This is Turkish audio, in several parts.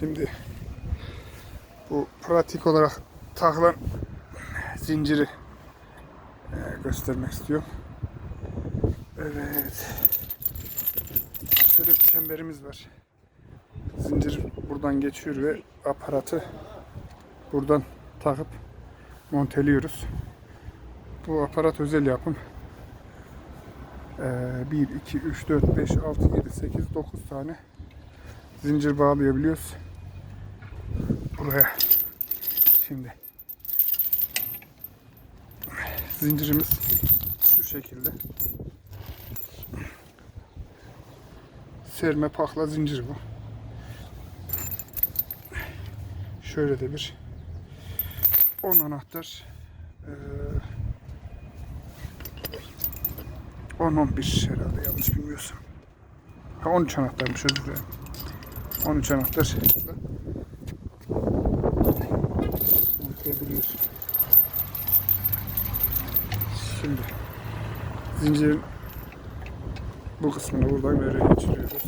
Şimdi bu pratik olarak takılan zinciri e, göstermek istiyorum. Evet. Şöyle bir çemberimiz var. Zincir buradan geçiyor ve aparatı buradan takıp monteliyoruz. Bu aparat özel yapım. Ee, 1, 2, 3, 4, 5, 6, 7, 8, 9 tane zincir bağlayabiliyoruz. Buraya şimdi zincirimiz şu şekilde serme pakla zincir bu. Şöyle de bir 10 anahtar eee 10-11 herhalde yanlış bilmiyorsam. Ha 13 anahtarmış özür dilerim. 13 anahtar şeklinde. Monte Şimdi zincirin bu kısmını buradan böyle geçiriyoruz.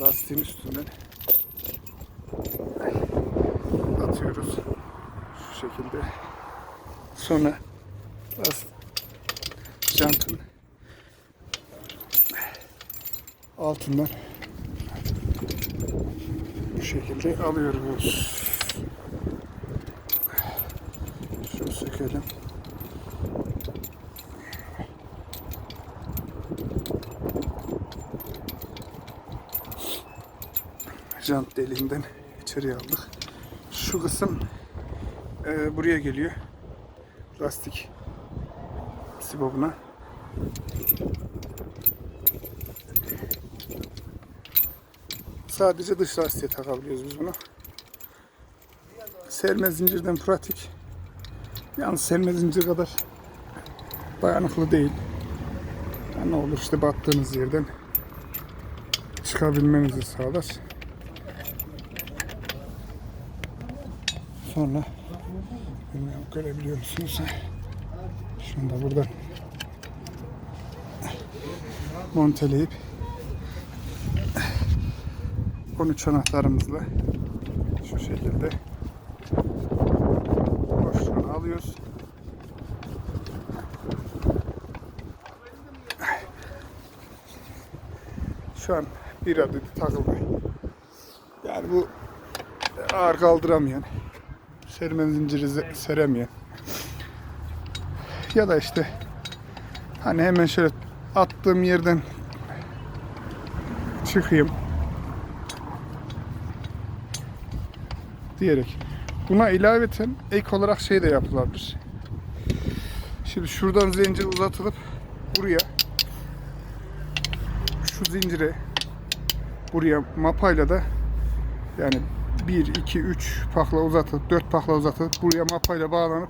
Lastiğin üstünden atıyoruz. Şu şekilde. Sonra jantın altından şekilde alıyoruz. Şunu sökelim. Jant deliğinden içeriye aldık. Şu kısım e, buraya geliyor. Lastik sibobuna. Sadece dış lastiğe takabiliyoruz biz bunu. Serme zincirden pratik. Yalnız serme zincir kadar dayanıklı değil. Ya ne olur işte battığınız yerden çıkabilmenizi sağlar. Sonra bilmiyorum görebiliyor musunuz? Şunu da buradan monteleyip 13 anahtarımızla şu şekilde boşluğunu alıyoruz. Şu an bir adet takıldı. Yani bu ağır kaldıramayan, serme zinciri seremeyen ya da işte hani hemen şöyle attığım yerden çıkayım diyerek. Buna ilaveten ek olarak şey de yapılabilir. Şimdi şuradan zincir uzatılıp buraya şu zincire buraya mapayla da yani 1, 2, 3 pakla uzatılıp 4 pakla uzatılıp buraya mapayla bağlanıp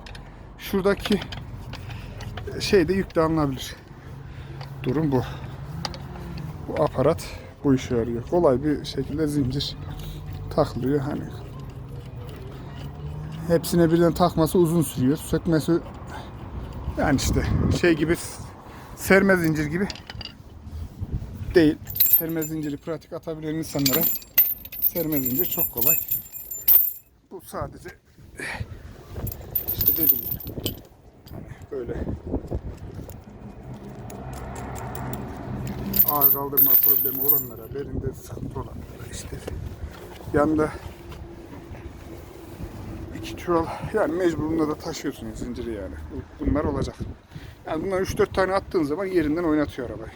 şuradaki şey de yükle alınabilir. Durum bu. Bu aparat bu işe yarıyor. Kolay bir şekilde zincir takılıyor. Hani hepsine birden takması uzun sürüyor. Sökmesi yani işte şey gibi serme zincir gibi değil. Serme zinciri pratik atabilen insanlara serme zincir çok kolay. Bu sadece işte hani böyle ağır kaldırma problemi olanlara, belinde sıkıntı olanlara işte yanında iki çuval yani mecburunda da taşıyorsunuz zinciri yani. Bu- Bunlar olacak. Yani bunlar 3-4 tane attığın zaman yerinden oynatıyor arabayı.